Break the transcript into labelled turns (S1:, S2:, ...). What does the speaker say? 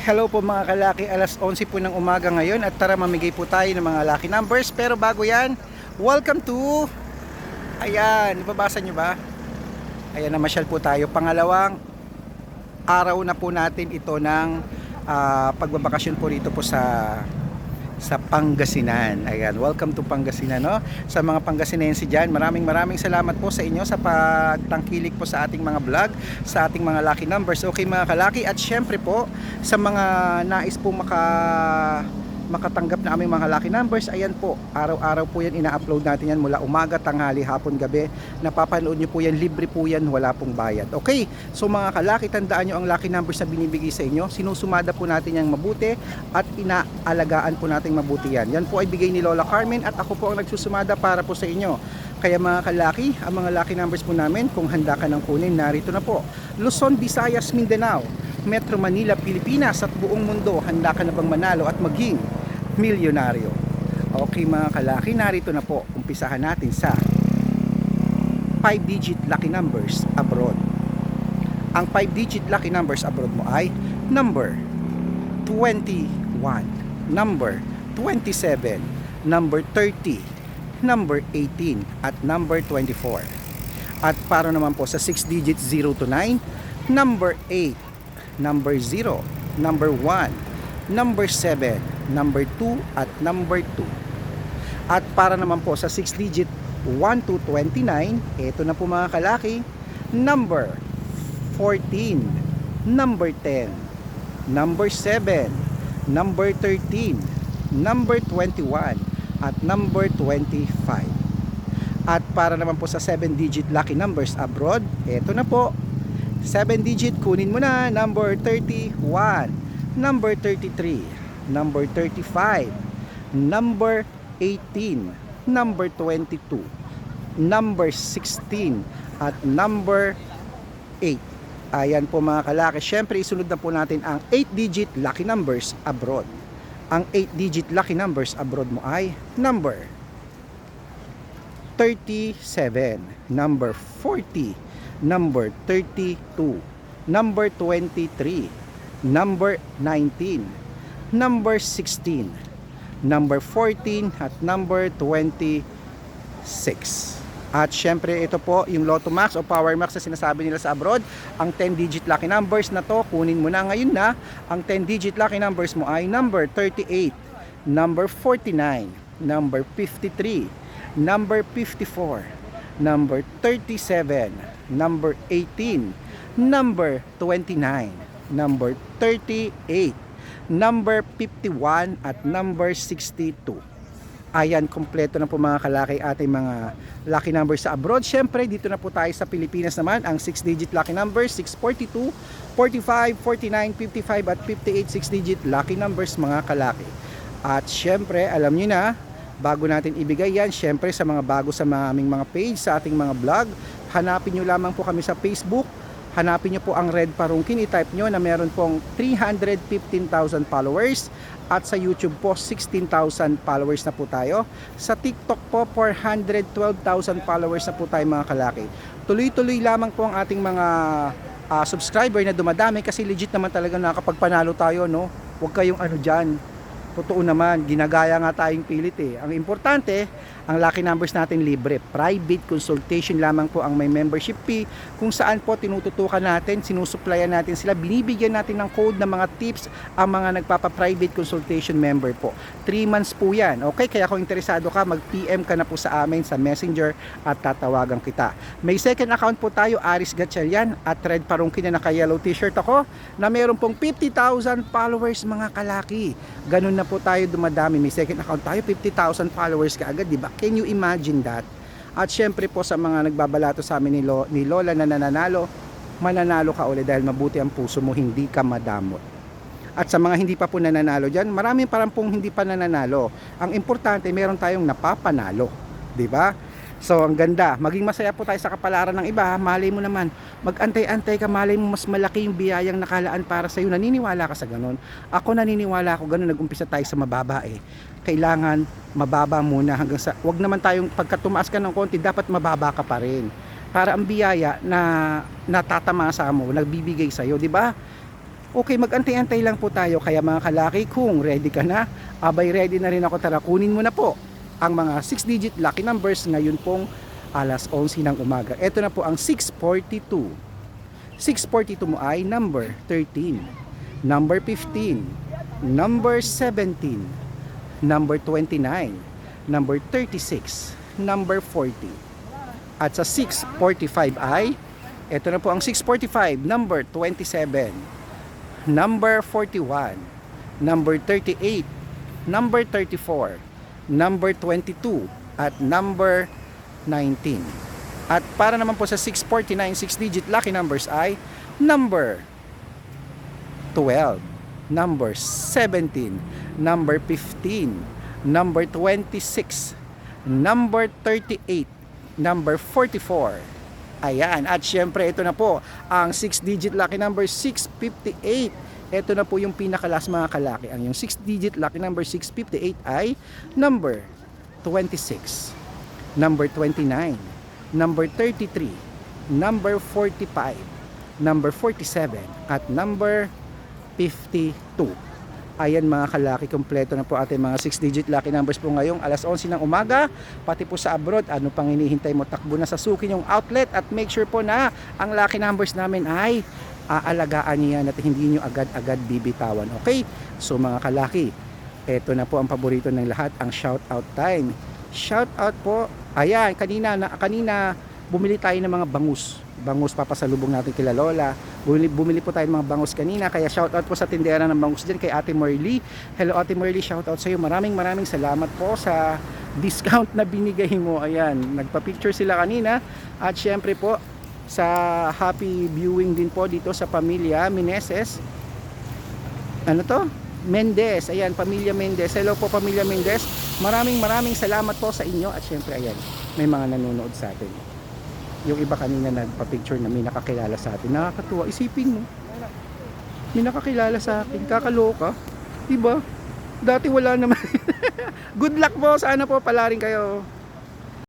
S1: Hello po mga kalaki, alas 11 po ng umaga ngayon at tara mamigay po tayo ng mga lucky numbers. Pero bago yan, welcome to... Ayan, nababasa nyo ba? Ayan, namasyal po tayo. Pangalawang araw na po natin ito ng ah, pagbabakasyon po rito po sa sa Pangasinan. Ayan, welcome to Pangasinan, no? Sa mga Pangasinense diyan, maraming maraming salamat po sa inyo sa pagtangkilik po sa ating mga vlog, sa ating mga lucky numbers. Okay mga kalaki at syempre po sa mga nais po maka makatanggap na aming mga lucky numbers, ayan po, araw-araw po yan ina-upload natin yan mula umaga, tanghali, hapon, gabi. Napapanood nyo po yan, libre po yan, wala pong bayad. Okay, so mga kalaki, tandaan nyo ang lucky numbers na binibigay sa inyo. Sinusumada po natin yung mabuti at inaalagaan po natin mabuti yan. Yan po ay bigay ni Lola Carmen at ako po ang nagsusumada para po sa inyo. Kaya mga kalaki, ang mga lucky numbers po namin, kung handa ka ng kunin, narito na po. Luzon, Visayas, Mindanao, Metro Manila, Pilipinas at buong mundo, handa ka na bang manalo at maging milyonaryo? Okay mga kalaki, narito na po. Umpisahan natin sa 5-digit lucky numbers abroad. Ang 5-digit lucky numbers abroad mo ay number 21, number 27, number 30, number 18, at number 24. At para naman po sa 6 digits 0 to 9, number 8, number 0, number 1, number 7, number 2, at number 2. At para naman po sa 6 digit 1 to 29, ito na po mga kalaki, number 14, number 10, number 7, number 13, number 21, at number 25. At para naman po sa 7 digit lucky numbers abroad, ito na po. 7 digit kunin mo na, number 31, number 33, number 35, number 18, number 22, number 16, at number 8. Ayan po mga kalaki. Siyempre, isunod na po natin ang 8-digit lucky numbers abroad. Ang 8-digit lucky numbers abroad mo ay number 37, number 40, number 32, number 23, number 19, number 16, number 14, at number 26. At syempre ito po yung Lotto Max o Power Max na sinasabi nila sa abroad. Ang 10 digit lucky numbers na to, kunin mo na ngayon na. Ang 10 digit lucky numbers mo ay number 38, number 49, number 53, number 54, number 37, number 18, number 29, number 38, number 51 at number 62. Ayan, kompleto na po mga kalaki ating mga lucky numbers sa abroad. Siyempre, dito na po tayo sa Pilipinas naman. Ang 6-digit lucky numbers, 642, 45, 49, 55 at 58 6-digit lucky numbers mga kalaki. At siyempre, alam nyo na, bago natin ibigay yan, siyempre sa mga bago sa mga aming mga page, sa ating mga vlog, hanapin nyo lamang po kami sa Facebook, hanapin nyo po ang Red Parungkin, i-type nyo na meron pong 315,000 followers at sa YouTube po 16,000 followers na po tayo. Sa TikTok po 412,000 followers na po tayo mga kalaki. Tuloy-tuloy lamang po ang ating mga ah, subscriber na dumadami kasi legit naman talaga nakakapagpanalo tayo no. Huwag kayong ano diyan. Totoo naman, ginagaya nga tayong pilit eh. Ang importante, ang lucky numbers natin libre. Private consultation lamang po ang may membership fee kung saan po tinututukan natin, sinusuplayan natin sila, binibigyan natin ng code ng mga tips ang mga nagpapa-private consultation member po. 3 months po yan. Okay, kaya kung interesado ka, mag-PM ka na po sa amin sa Messenger at tatawagan kita. May second account po tayo, Aris Gatchalian at Red Parungkin na naka-yellow t-shirt ako na meron pong 50,000 followers mga kalaki. Ganun na po tayo dumadami. May second account tayo, 50,000 followers ka agad, di ba? Can you imagine that? At syempre po sa mga nagbabalato sa amin ni, Lo, ni Lola na nananalo, mananalo ka ulit dahil mabuti ang puso mo, hindi ka madamot. At sa mga hindi pa po nananalo dyan, marami parang pong hindi pa nananalo. Ang importante, meron tayong napapanalo. Ba? So, ang ganda. Maging masaya po tayo sa kapalaran ng iba. Malay mo naman, mag-antay-antay ka, malay mo mas malaki yung biyayang nakalaan para sa iyo. Naniniwala ka sa ganun. Ako naniniwala ako ganun. Nag-umpisa tayo sa mababa eh. Kailangan mababa muna hanggang sa, wag naman tayong pagka tumaas ka ng konti, dapat mababa ka pa rin. Para ang biyaya na natatamasa mo, nagbibigay sa iyo, di ba? Okay, magantay-antay lang po tayo. Kaya mga kalaki, kung ready ka na, abay ready na rin ako. Tara, kunin mo na po ang mga 6-digit lucky numbers ngayon pong alas 11 ng umaga. Ito na po ang 642. 642 mo ay number 13, number 15, number 17, number 29, number 36, number 40. At sa 645 ay, ito na po ang 645, number 27, number 41, number 38, number 34, number 22, at number 19. At para naman po sa 649, 6-digit lucky numbers ay number 12, number 17, number 15, number 26, number 38, number 44. Ayan, at syempre ito na po ang 6-digit lucky number 658. Ito na po yung pinakalas mga kalaki. Ang yung 6-digit lucky number 658 ay number 26, number 29, number 33, number 45, number 47, at number 52. Ayan mga kalaki, kompleto na po ating mga 6-digit lucky numbers po ngayong alas 11 ng umaga. Pati po sa abroad, ano pang hinihintay mo? Takbo na sa suki yung outlet at make sure po na ang lucky numbers namin ay aalagaan niyo yan at hindi nyo agad-agad bibitawan. Okay? So mga kalaki, eto na po ang paborito ng lahat, ang shout out time. Shout out po. Ayan, kanina na kanina bumili tayo ng mga bangus. Bangus papasalubong natin kila Lola. Bumili, bumili po tayo ng mga bangus kanina. Kaya shout out po sa tindera ng bangus din kay Ate Merly. Hello Ate Merly, shout out sa iyo. Maraming maraming salamat po sa discount na binigay mo. Ayan, nagpa-picture sila kanina. At syempre po, sa happy viewing din po dito sa pamilya Meneses. Ano to? Mendez. Ayan, pamilya Mendez. Hello po pamilya Mendez. Maraming maraming salamat po sa inyo at syempre ayan, may mga nanonood sa atin. Yung iba kanina nagpa-picture na may nakakilala sa atin. Nakakatuwa. Isipin mo. May nakakilala sa akin. Kakaloka. Diba? Dati wala naman. Good luck po. Sana po pala rin kayo.